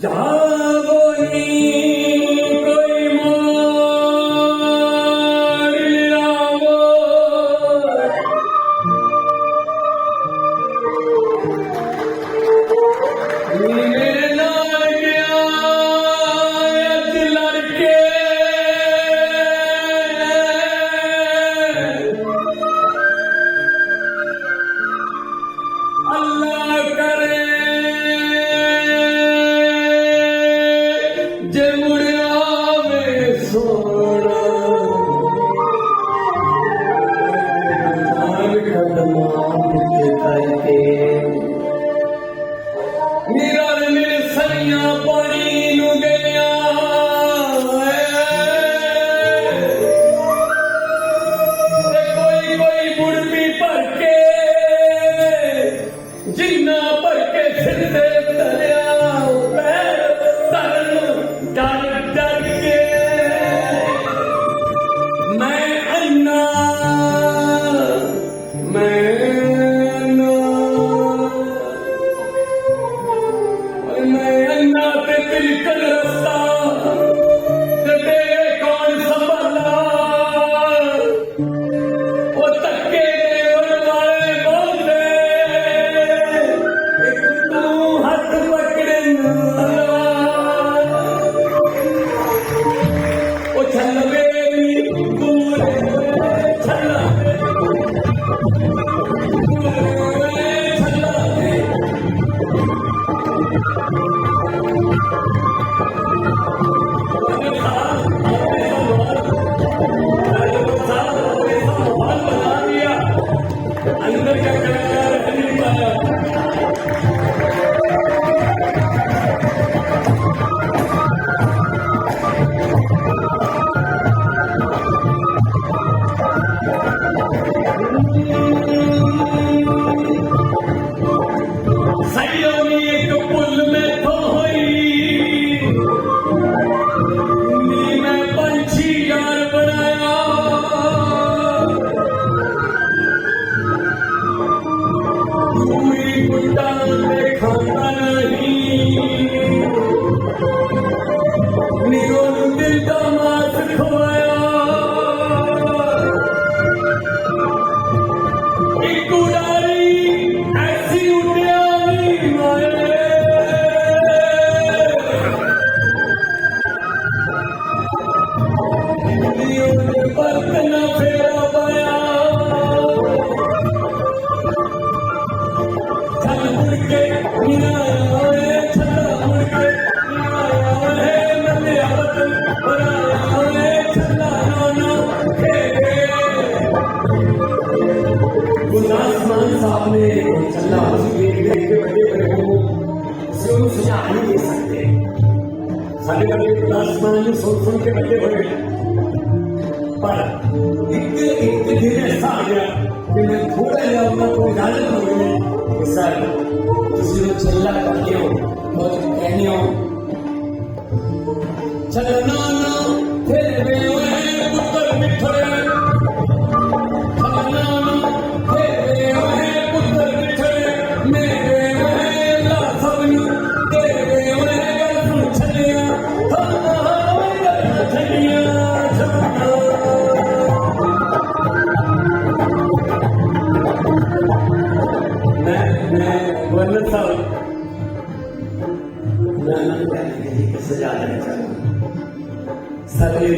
Yeah. सुन सुन के बच्चे हो पर एक एक दिन ऐसा आ गया कि मैं थोड़ा या उनका कोई इजाज़त हो गई कि सर, किसी ने चिल्ला करके हो बहुत कहने हो। चलना।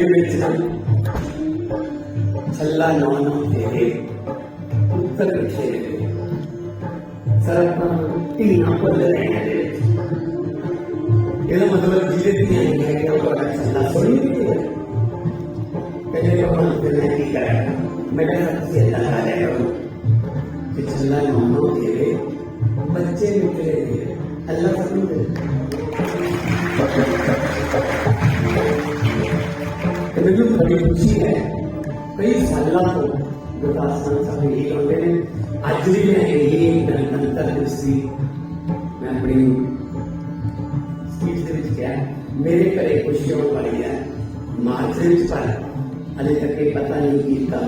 ਸਰ ਇਹਦੇ ਵਿੱਚ ਨਾ ਛੱਲਾ ਨੌ ਨੌ ਤੇਰੇ ਉੱਤਰ ਪਿੱਛੇ ਦੇ ਸਰ ਆਪਾਂ ਧੀਆਂ ਕੋਲ ਰਹੇ ਹਾਂ ਇਹਦੇ ਵਿੱਚ ਇਹਦਾ ਮਤਲਬ ਜਿਹਦੇ ਧੀਆਂ ਨਹੀਂ ਹੈ ਕਿ ਉਹ ਤੁਹਾਡਾ ਛੱਲਾ ਸੁਣੀ ਨਹੀਂ ਹੈ ਕਹਿੰਦੇ ਉਹ ਹੁਣ ਤੇ ਮੈਂ ਕੀ ਕਰਾਂ ਮੈਂ ਕਿਹਾ ਤੁਸੀਂ ਅੱਲਾ ਲਾ ਲਿਆ ਕਰੋ ਕਿ ਚੱਲਾ ਨੌ ਤੇਰੇ ਬੱਚੇ ਨਿਕਲੇ ਤੇਰੇ ਅੱਲਾ ਸਭ ਨੂੰ ਦੇ ਤੇ ਮੈਨੂੰ ਬੜੀ ਖੁਸ਼ੀ ਹੈ ਕਈ ਸਾਲਾਂ ਤੋਂ ਗੁਰਦਾਸ ਮਾਨ ਸਾਹਿਬ ਇਹ ਕਹਿੰਦੇ ਨੇ ਅੱਜ ਵੀ ਮੈਂ ਇਹ ਗਣਤੰਤਰ ਦਿਵਸ ਦੀ ਮੈਂ ਆਪਣੀ ਸਪੀਚ ਦੇ ਵਿੱਚ ਕਿਹਾ ਮੇਰੇ ਘਰੇ ਖੁਸ਼ੀ ਹੋਣ ਵਾਲੀ ਹੈ ਮਾਰਚ ਦੇ ਵਿੱਚ ਪਰ ਹਲੇ ਤੱਕ ਇਹ ਪਤਾ ਨਹੀਂ ਕੀਤਾ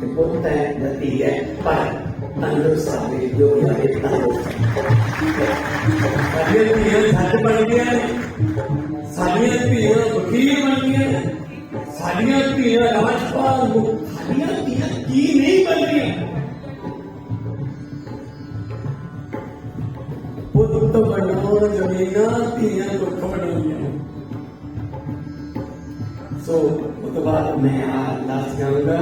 ਕਿ ਪੁੱਤ ਹੈ ਧੀ ਹੈ ਪਰ ਤੰਦਰੁਸਤ ਆਵੇ ਜੋ ਵੀ ਆਵੇ ਤੰਦਰੁਸਤ ਸਾਡੀਆਂ ਧੀਆਂ ਛੱਡ ਬਣ ਗਈਆਂ ਨੇ ਸਾਡੀਆਂ ਧੀਆਂ ਵਕੀਲ शादियाँ की है राजपा शादियाँ की है की नहीं बन रही? पुत्र ज़मीन जमीना तीन तो खबड़िया सो so, तो बाद मैं आज हाँ, लास्ट जाऊँगा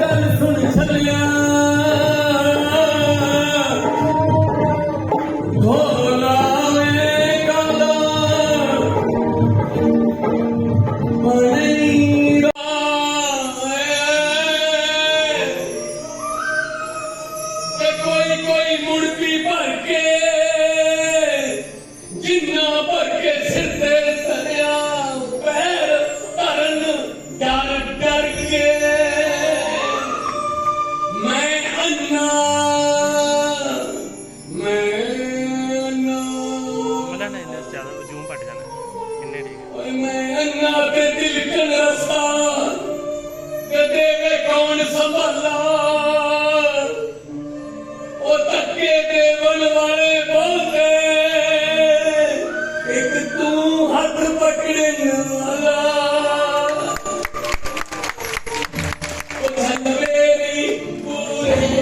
ಸರ್ಕಾರ Amen.